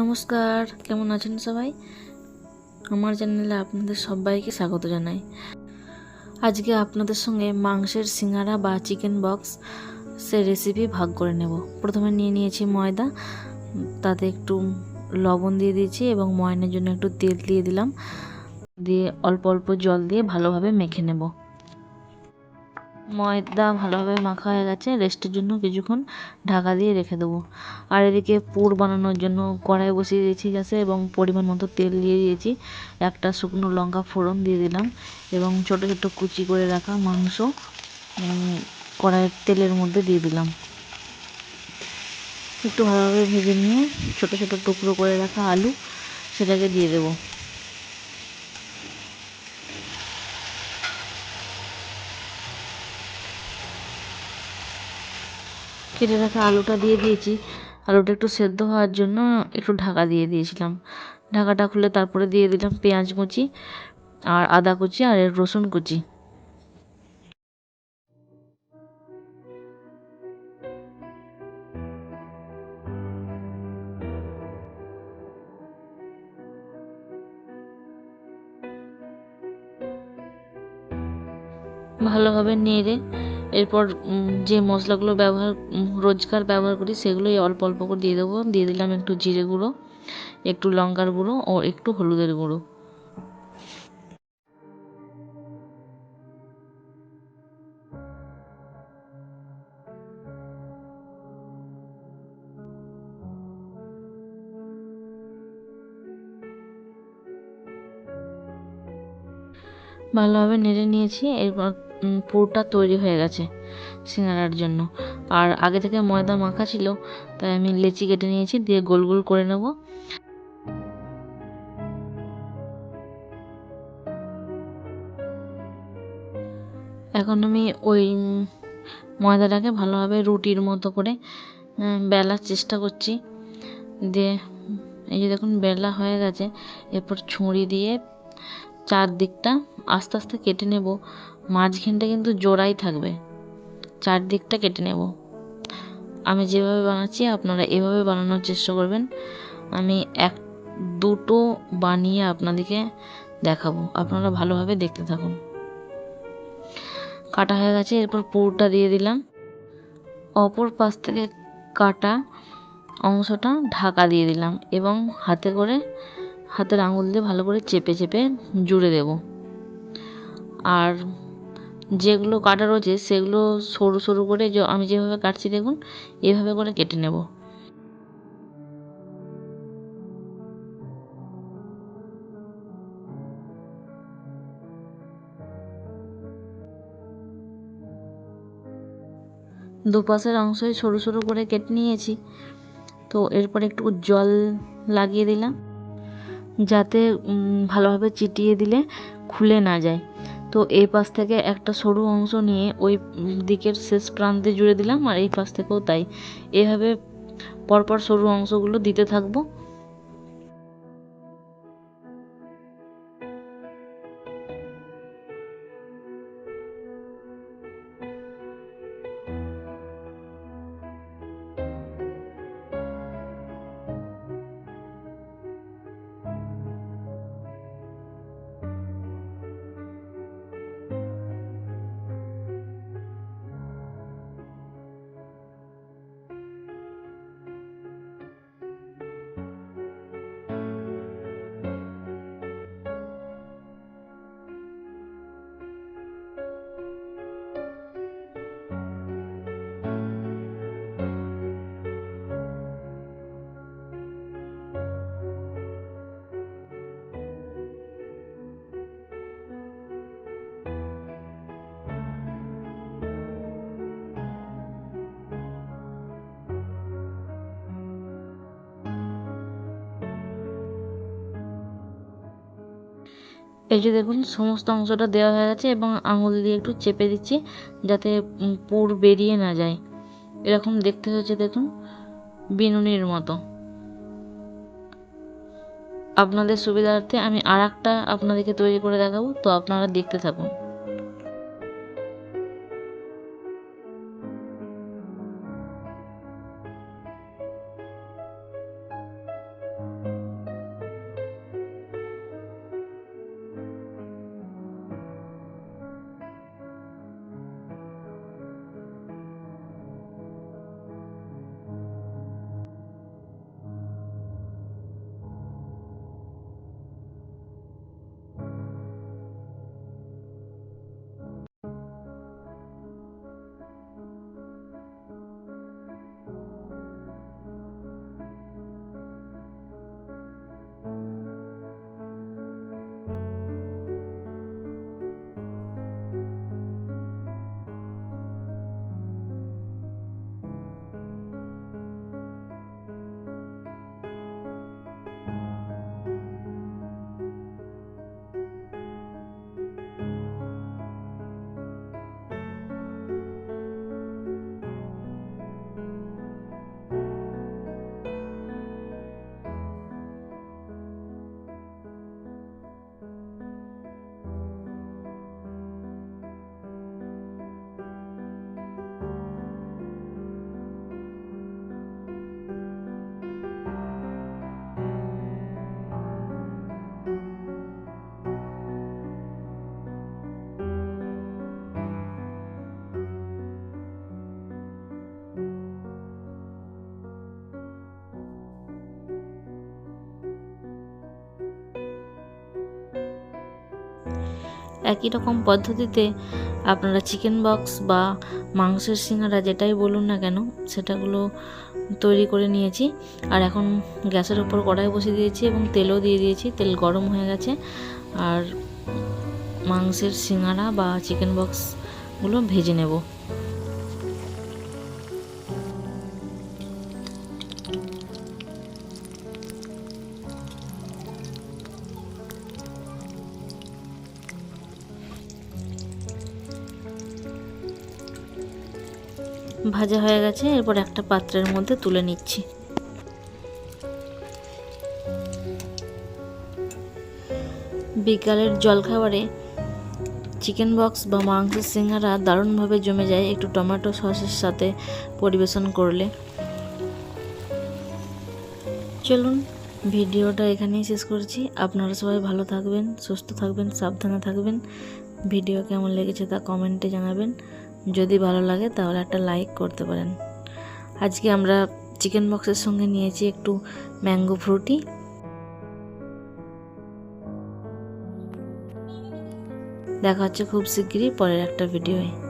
নমস্কার, কেমন আছেন সবাই? আমার চ্যানেলে আপনাদের সবাইকে স্বাগত জানাই। আজকে আপনাদের সঙ্গে মাংসের সিঙ্গারা বা চিকেন বক্স সে রেসিপি ভাগ করে নেব। প্রথমে নিয়ে নিয়েছি ময়দা, তাতে একটু লবণ দিয়ে দিয়েছি এবং ময়নের জন্য একটু তেল দিয়ে দিলাম। দিয়ে অল্প অল্প জল দিয়ে ভালোভাবে মেখে নেব। ময়দা ভালোভাবে মাখা হয়ে গেছে, রেস্টের জন্য কিছুক্ষণ ঢাকা দিয়ে রেখে দেবো। আর এদিকে পুর বানানোর জন্য কড়াই বসিয়ে দিয়েছি গ্যাসে এবং পরিমাণ মতো তেল দিয়ে দিয়েছি। একটা শুকনো লঙ্কা ফোড়ন দিয়ে দিলাম এবং ছোটো ছোটো কুচি করে রাখা মাংস কড়াইয়ের তেলের মধ্যে দিয়ে দিলাম। একটু ভালোভাবে ভেজে নিয়ে ছোটো ছোটো টুকরো করে রাখা আলু, সেটাকে দিয়ে দেবো। কেটে রাখা আলুটা দিয়ে দিয়েছি। আলুটা একটু সেদ্ধ হওয়ার জন্য একটু ঢাকা দিয়ে দিয়েছিলাম। ঢাকাটা খুলে তারপরে দিয়ে দিলাম পেঁয়াজ কুচি আর আদা কুচি আর রসুন কুচি। ভালোভাবে নেড়ে এরপর যে মশলাগুলো ব্যবহার রোজকার ব্যবহার করি সেগুলোই অল্প অল্প করে দিয়ে দেবো। দিয়ে দিলাম একটু জিরে গুঁড়ো, একটু লঙ্কার গুঁড়ো ও একটু হলুদের গুঁড়ো। ভালোভাবে নেড়ে নিয়েছি। এরপর পুরটা তৈরি হয়ে গেছে সিঙ্গারার জন্য। আর আগে থেকে ময়দা মাখা ছিল, তাই আমি লেচি কেটে নিয়েছি, দিয়ে গোল গোল করে নেব। এখন আমি ওই ময়দাটাকে ভালোভাবে রুটির মতো করে বেলার চেষ্টা করছি। দিয়ে, এই যে দেখুন, বেলা হয়ে গেছে। এরপর ছুরি দিয়ে চারদিকটা আস্তে আস্তে কেটে নেব। মাঝখানটা কিন্তু জোড়াই থাকবে। চারদিকটা কেটে নেব। আমি যেভাবে বানাচ্ছি, আপনারা এভাবে বানানোর চেষ্টা করবেন। আমি এক, দুটো বানিয়ে আপনাদেরকে দেখাবো। আপনারা ভালোভাবে দেখতে থাকুন। কাটা হয়ে গেছে, এরপর পুরোটা দিয়ে দিলাম। অপর পাশ থেকে কাটা অংশটা ঢাকা দিয়ে দিলাম এবং হাতে করে হাতের আঙুল দিয়ে ভালো করে চেপে চেপে জুড়ে দেব। আর যেগুলো কাটা রয়েছে সেগুলো সরু সরু করে আমি যেভাবে কাটছি দেখুন, এভাবে করে কেটে নেব। দুপাশের অংশই সরু সরু করে কেটে নিয়েছি। তো এরপর একটু জল লাগিয়ে দিলাম, যাতে ভালোভাবে চিটিয়ে দিলে খুলে না যায়। তো এই পাশ থেকে একটা সরু অংশ নিয়ে ওই দিকের শেষ প্রান্তে জুড়ে দিলাম, আর এই পাশ থেকেও তাই। এভাবে পরপর সরু অংশগুলো দিতে থাকব। এই যে দেখুন, সমস্ত অংশটা দেওয়া হয়ে গেছে এবং আঙুল দিয়ে একটু চেপে দিচ্ছি যাতে পুর বেরিয়ে না যায়। এরকম দেখতে হচ্ছে দেখুন, বিনুনির মতো। আপনাদের সুবিধার্থে আমি আর একটা আপনাদেরকে তৈরি করে দেখাবো, তো আপনারা দেখতে থাকুন। একই রকম পদ্ধতিতে আপনারা চিকেন বক্স বা মাংসের সিঙ্গারা যেটাই বলুন না কেন, সেটাগুলো তৈরি করে নিয়েছি। আর এখন গ্যাসের ওপর কড়াই বসিয়ে দিয়েছি এবং তেলও দিয়ে দিয়েছি, তেল গরম হয়ে গেছে। আর মাংসের সিঙ্গারা বা চিকেন বক্সগুলো ভেজে নেব। ভাজা হয়ে গেছে, এরপর একটা পাত্রের মধ্যে তুলে নিচ্ছি। বিকালের জলখাবারে চিকেন বক্স বা মাংসের সিঙ্গারা দারুণভাবে জমে যায় একটু টমেটো সসের সাথে পরিবেশন করলে। চলুন, ভিডিওটা এখানেই শেষ করছি। আপনারা সবাই ভালো থাকবেন, সুস্থ থাকবেন, সাবধানে থাকবেন। ভিডিও কেমন লেগেছে তা কমেন্টে জানাবেন। যদি ভালো লাগে তাহলে একটা লাইক করতে পারেন। আজকে আমরা চিকেন বক্সের সঙ্গে নিয়েছি একটু ম্যাঙ্গো ফ্রুটি দেখা হচ্ছে খুব শিগগিরই পরের একটা ভিডিওয়ে